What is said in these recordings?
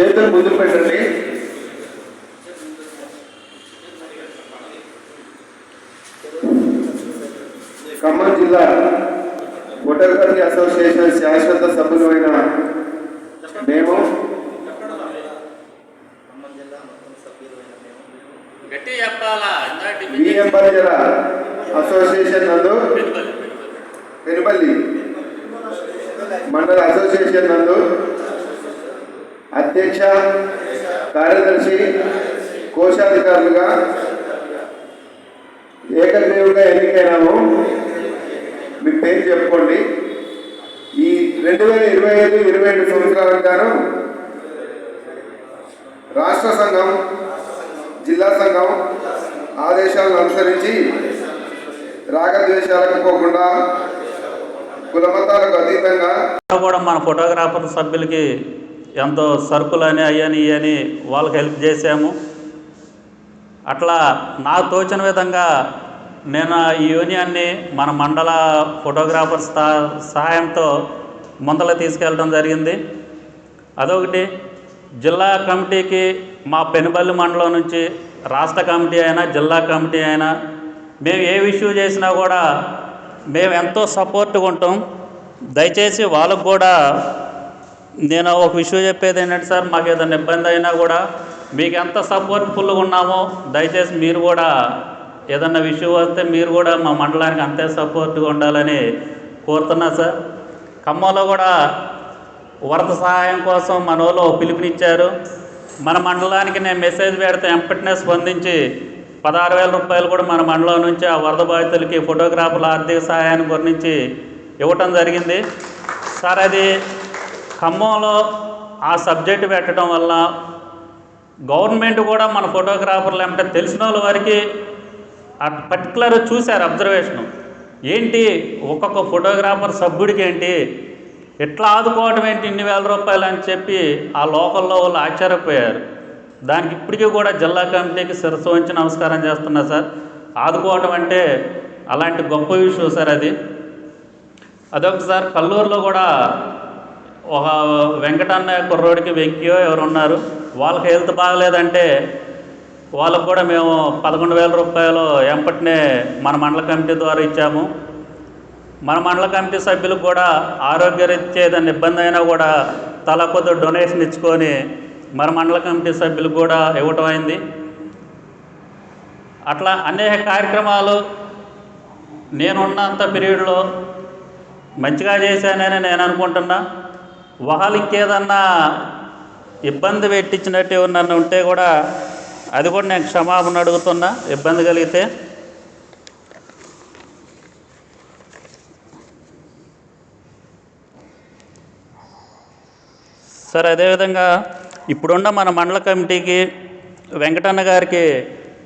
చేతులు ముందుకు పెట్టండి. ఖమ్మం జిల్లా ఒటర్పల్లి అసోసియేషన్ శాశ్వత సభ్యులమైన మేము ఇందాక విఎం పరిజల అసోసియేషన్ నందు పెనుపల్లి మండల అసోసియేషన్ నందు అధ్యక్ష కార్యదర్శి కోశాధికారులుగా ఏకగ్రీవుగా ఎన్నికైనాము. మీ పేరు చెప్పుకోండి. ఈ రెండు వేల ఇరవై ఐదు ఇరవై ఏడు సంవత్సరాలకు గాను రాష్ట్ర సంఘం జిల్లా సంఘం ఆదేశాలను అనుసరించి రాగద్వేషాలకు పోకుండా కులమతాలకు అతీతంగా మన ఫోటోగ్రాఫర్ సభ్యులకి ఎంతో సరుకులు అని అయ్యని ఇయని వాళ్ళకి హెల్ప్ చేశాము. అట్లా నాకు తోచిన విధంగా నేను ఈ యూనియన్ని మన మండల ఫోటోగ్రాఫర్ సహాయంతో ముందల తీసుకెళ్ళడం జరిగింది. అదొకటి. జిల్లా కమిటీకి మా పెనుబల్లి మండలం నుంచి రాష్ట్ర కమిటీ అయినా జిల్లా కమిటీ అయినా మేము ఏ ఇష్యూ చేసినా కూడా మేము ఎంతో సపోర్ట్గా ఉంటాం. దయచేసి వాళ్ళకు కూడా నేను ఒక విషయం చెప్పేది ఏంటంటే సార్ మాకు ఏదైనా ఇబ్బంది అయినా కూడా మీకు ఎంత సపోర్ట్ఫుల్గా ఉన్నామో దయచేసి మీరు కూడా ఏదన్నా విషయం వస్తే మీరు కూడా మా మండలానికి అంతే సపోర్ట్గా ఉండాలని కోరుతున్నా సార్. ఖమ్మంలో కూడా వరద సహాయం కోసం మన వాళ్ళు పిలుపునిచ్చారు. మన మండలానికి నేను మెసేజ్ పెడితే ఎంపటినే స్పందించి పదహారు వేల రూపాయలు కూడా మన మండలం నుంచి ఆ వరద బాధితులకి ఫోటోగ్రాఫర్ల ఆర్థిక సహాయాన్ని గురించి ఇవ్వటం జరిగింది. సార్ అది ఖమ్మంలో ఆ సబ్జెక్టు పెట్టడం వల్ల గవర్నమెంట్ కూడా మన ఫోటోగ్రాఫర్లు ఏమంటే తెలిసిన వాళ్ళ వారికి ఆ పర్టికులర్ చూశారు అబ్జర్వేషను. ఏంటి ఒక్కొక్క ఫోటోగ్రాఫర్ సభ్యుడికి ఏంటి? ఎట్లా ఆదుకోవడం ఏంటి ఇన్ని వేల రూపాయలు అని చెప్పి ఆ లోకల్లో వాళ్ళు ఆశ్చర్యపోయారు. దానికి ఇప్పటికీ కూడా జిల్లా కమిటీకి శిరస్సు వంచి నమస్కారం చేస్తున్నా సార్. ఆదుకోవడం అంటే అలాంటి గొప్ప విషయం సార్ అది. అదొకసారి కల్లూరులో కూడా ఒక వెంకటన్న కుర్రోడికి వెంకియో ఎవరు ఉన్నారు? వాళ్ళకి హెల్త్ బాగలేదంటే వాళ్ళకు కూడా మేము పదకొండు వేల రూపాయలు ఎంపటినే మన మండల కమిటీ ద్వారా ఇచ్చాము. మన మండల కమిటీ సభ్యులకు కూడా ఆరోగ్యరీత్యా ఏదైనా ఇబ్బంది అయినా కూడా తల కొద్ది డొనేషన్ ఇచ్చుకొని మన మండల కమిటీ సభ్యులకు కూడా ఇవ్వటం అయింది. అట్లా అనేక కార్యక్రమాలు నేనున్నంత పీరియడ్లో మంచిగా చేశానని నేను అనుకుంటున్నా. వాళ్ళు ఇంకేదన్నా ఇబ్బంది పెట్టించినట్టు ఎవరన్నా ఉంటే కూడా అది కూడా నేను క్షమాపణ అడుగుతున్నా ఇబ్బంది కలిగితే. సరే అదేవిధంగా ఇప్పుడున్న మన మండల కమిటీకి వెంకటన్న గారికి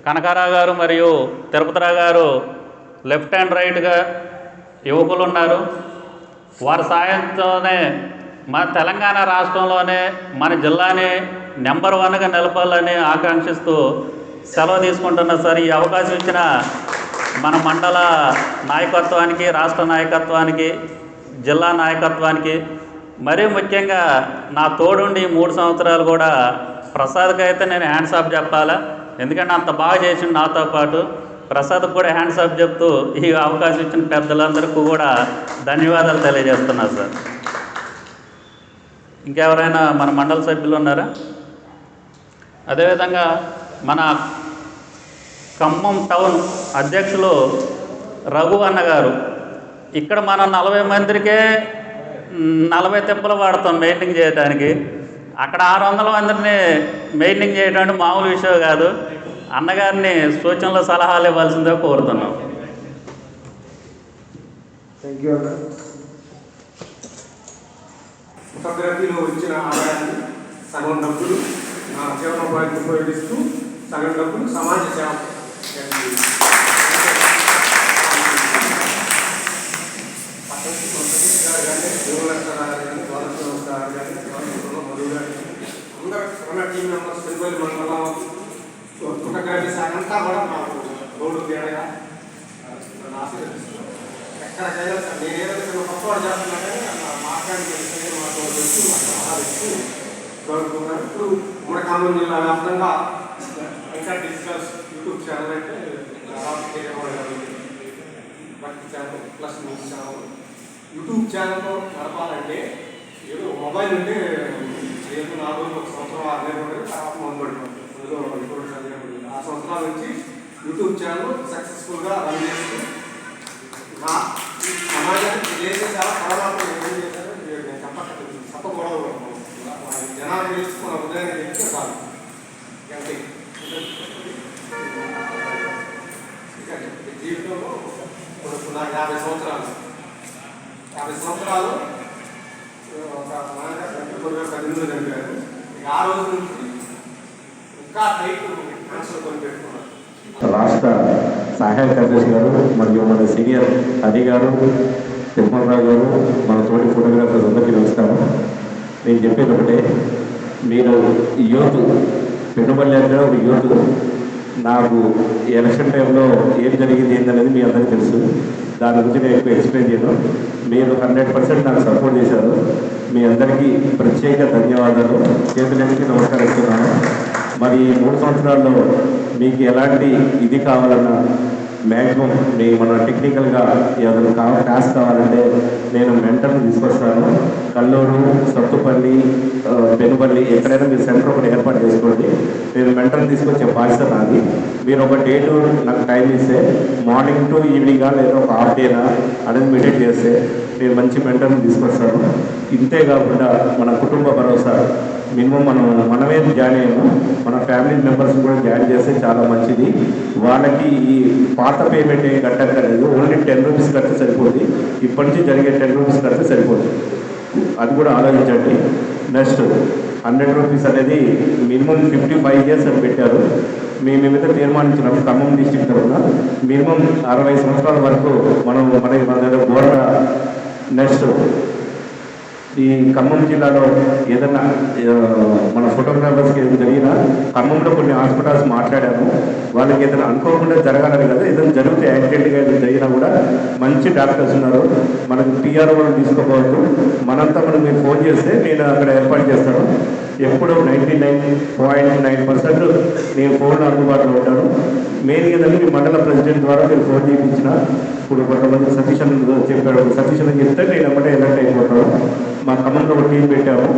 కనకారావు గారు మరియు తిరుపతిరావు గారు లెఫ్ట్ అండ్ రైట్గా యువకులు ఉన్నారు. వారి సాయంతోనే మన తెలంగాణ రాష్ట్రంలోనే మన జిల్లాని నెంబర్ వన్గా నిలపాలని ఆకాంక్షిస్తూ సెలవు తీసుకుంటున్న సార్ ఈ అవకాశం ఇచ్చిన మన మండల నాయకత్వానికి రాష్ట్ర నాయకత్వానికి జిల్లా నాయకత్వానికి మరీ ముఖ్యంగా నా తోడుండి ఈ మూడు సంవత్సరాలు కూడా ప్రసాద్కి అయితే నేను హ్యాండ్స్ ఆఫ్ చెప్పాలా? ఎందుకంటే అంత బాగా చేసిండు నాతో పాటు. ప్రసాద్కి కూడా హ్యాండ్స్ ఆఫ్ చెప్తూ ఈ అవకాశం ఇచ్చిన పెద్దలందరికీ కూడా ధన్యవాదాలు తెలియజేస్తున్నా సార్. ఇంకెవరైనా మన మండల సభ్యులు ఉన్నారా? అదేవిధంగా మన ఖమ్మం టౌన్ అధ్యక్షులు రఘు అన్నగారు ఇక్కడ మనం నలభై మందికే నలభై తిప్పలు వాడతాం మెయింటైన్ చేయడానికి అక్కడ ఆరు వందల మందిని మెయింటైన్ చేయడం అంటే మామూలు విషయం కాదు. అన్నగారిని సూచనలు సలహాలు ఇవ్వాల్సిందే కోరుతున్నాం. థ్యాంక్ యూ అన్న. ఫోటోగ్రఫీలో వచ్చిన ఆదాయాన్ని సగం డబ్బులు నా జీవనోపాధికి ఉపయోగిస్తూ సగం డబ్బులు సమాజ సేవ కానీ కానీ టీం మెంబర్స్ తిరుపతి మండలం ఫోటోగ్రఫీ శాఖ అంతా కూడా మాకు గౌడు తేడగా ఆశీర్వదిస్తున్నాం ఎక్కడికైనా సరే నేను ఏదైనా కొత్త వాడు చేస్తున్నా మాట్లాడి వచ్చి మాకు ఇప్పుడు మన ఖమ్మం జిల్లా వ్యాప్తంగా ఇంకా డిజిటల్స్ యూట్యూబ్ ఛానల్ అంటే భక్తి channel plus news channel YouTube ఛానల్లో నడపాలంటే ఏదో మొబైల్ ఉంటే ఏదో నాలుగు ఒక సంవత్సరం ఆరు నెలలు ఉండేది తర్వాత మొదలు ఏదో చదివినప్పుడు ఆ సంవత్సరాల నుంచి యూట్యూబ్ ఛానల్ సక్సెస్ఫుల్గా రన్ చేస్తూ నా సమాజానికి చేసే చాలా పరమాత్మ ఏం చేశారో నేను చెప్పక్కర్లేదు. చెప్పకూడదు. జనాలు తెలుసుకున్న ఉదయం చెప్తే చాలు. జీవితంలో ఇప్పుడు నాకు యాభై సంవత్సరాలు. యాభై సంవత్సరాలు ఒక నాన్నగారు పద్దెనిమిది చనిపోయారు. ఆ రోజు నుంచి ఇంకా మనసులో కొని పెట్టుకున్నాను రాష్ట్ర సహాయ కార్యదర్శి గారు మరియు మన సీనియర్ హరి గారు తిమ్మరావు గారు మన తోటి ఫోటోగ్రాఫర్స్ అందరికీ నమస్కారం. నేను చెప్పేది ఒకటే మీరు యూత్ పెట్టుబడి అంటే ఒక యూత్ నాకు ఎలక్షన్ టైంలో ఏం జరిగింది ఏందనేది మీ అందరికీ తెలుసు. దాని గురించి నేను ఎక్కువ ఎక్స్ప్లెయిన్ చేయను. మీరు హండ్రెడ్ పర్సెంట్ నాకు సపోర్ట్ చేశారు. మీ అందరికీ ప్రత్యేక ధన్యవాదాలు. చేతులకి నమస్కరిస్తున్నాను మరి ఈ మూడు సంవత్సరాల్లో మీకు ఎలాంటి ఇది కావాలన్నా మ్యాక్సిమం మీ మన టెక్నికల్గా ఏదైనా క్లాస్ కావాలంటే నేను మెంటర్ని తీసుకొస్తాను. కల్లూరు సత్తుపల్లి పెనుపల్లి ఎక్కడైనా మీరు సెంటర్ ఒకటి ఏర్పాటు చేసుకోండి. నేను మెంటర్ని తీసుకొచ్చే బాధ్యత నాది. మీరు ఒక డేటు నాకు టైం ఇస్తే మార్నింగ్ టు ఈవినింగా లేదా ఒక హాఫ్ డేనా అనేది మెడిటేట్ చేస్తే నేను మంచి మెంటర్ని తీసుకొస్తాను. ఇంతే కాకుండా మన కుటుంబ భరోసా మినిమం మనం మనమే జాయిన్ అయ్యాము. మన ఫ్యామిలీ మెంబర్స్ కూడా జాయిన్ చేస్తే చాలా మంచిది. వాళ్ళకి ఈ పాత పేమెంట్ ఏం కట్టక్కర్లేదు ఓన్లీ టెన్ రూపీస్ కడితే సరిపోతుంది ఇప్పటి నుంచి జరిగే టెన్ రూపీస్ కడితే సరిపోతుంది అది కూడా ఆలోచించండి. నెక్స్ట్ హండ్రెడ్ రూపీస్ అనేది మినిమం ఫిఫ్టీ ఫైవ్ ఇయర్స్ అని పెట్టారు. మేము మేమైతే తీర్మానించినాము ఖమ్మం డిస్టిక్ తరఫున. మినిమం అరవై సంవత్సరాల వరకు మనం మన మన దగ్గర గోడ నెక్స్ట్ ఈ ఖమ్మం జిల్లాలో ఏదైనా మన ఫోటోగ్రాఫర్స్కి ఏదైనా జరిగినా ఖమ్మంలో కొన్ని హాస్పిటల్స్ మాట్లాడాము. వాళ్ళకి ఏదైనా అనుకోకుండా జరగాలని కదా ఏదైనా జరిగితే యాక్సిడెంట్గా ఏదైనా జరిగినా కూడా మంచి డాక్టర్స్ ఉన్నారు. మనకు పిఆర్ఓ తీసుకోపోవద్దు మనంతా మనం మీరు ఫోన్ చేస్తే నేను అక్కడ ఏర్పాటు చేస్తాను. ఎప్పుడూ ninety nine point nine percent నేను ఫోన్ అందుబాటులో ఉంటాను. మెయిన్ ఏంటంటే మీ మండల ప్రెసిడెంట్ ద్వారా మీరు ఫోన్ చేయించిన ఇప్పుడు కొంతమంది సతీష్ చెప్పాడు సతీష్ అని చెప్తే నేను ఎమ్మటే ఎలర్ట్ అయిపోతాను. మా ఖమ్మంలో ఒక టీం పెట్టాము.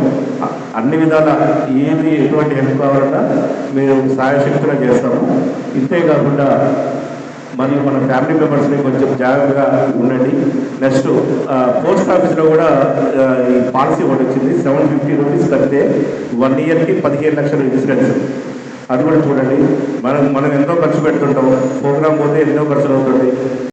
అన్ని విధాల ఏది ఎటువంటి హెల్ప్ కావాలన్నా మేము సాయశక్తిగా చేస్తాము. ఇంతే కాకుండా మరియు మన ఫ్యామిలీ మెంబర్స్ని కొంచెం జాగ్రత్తగా ఉండండి. నెక్స్ట్ పోస్ట్ ఆఫీస్లో కూడా ఈ పాలసీ ఒకటి వచ్చింది. సెవెన్ ఫిఫ్టీ రూపీస్ కడితే వన్ ఇయర్కి పదిహేను లక్షల ఇన్సూరెన్స్ అది కూడా చూడండి. మనం మనం ఎంతో ఖర్చు పెడుతుంటాం. ప్రోగ్రామ్ పోతే ఎన్నో ఖర్చులు అవుతుంది.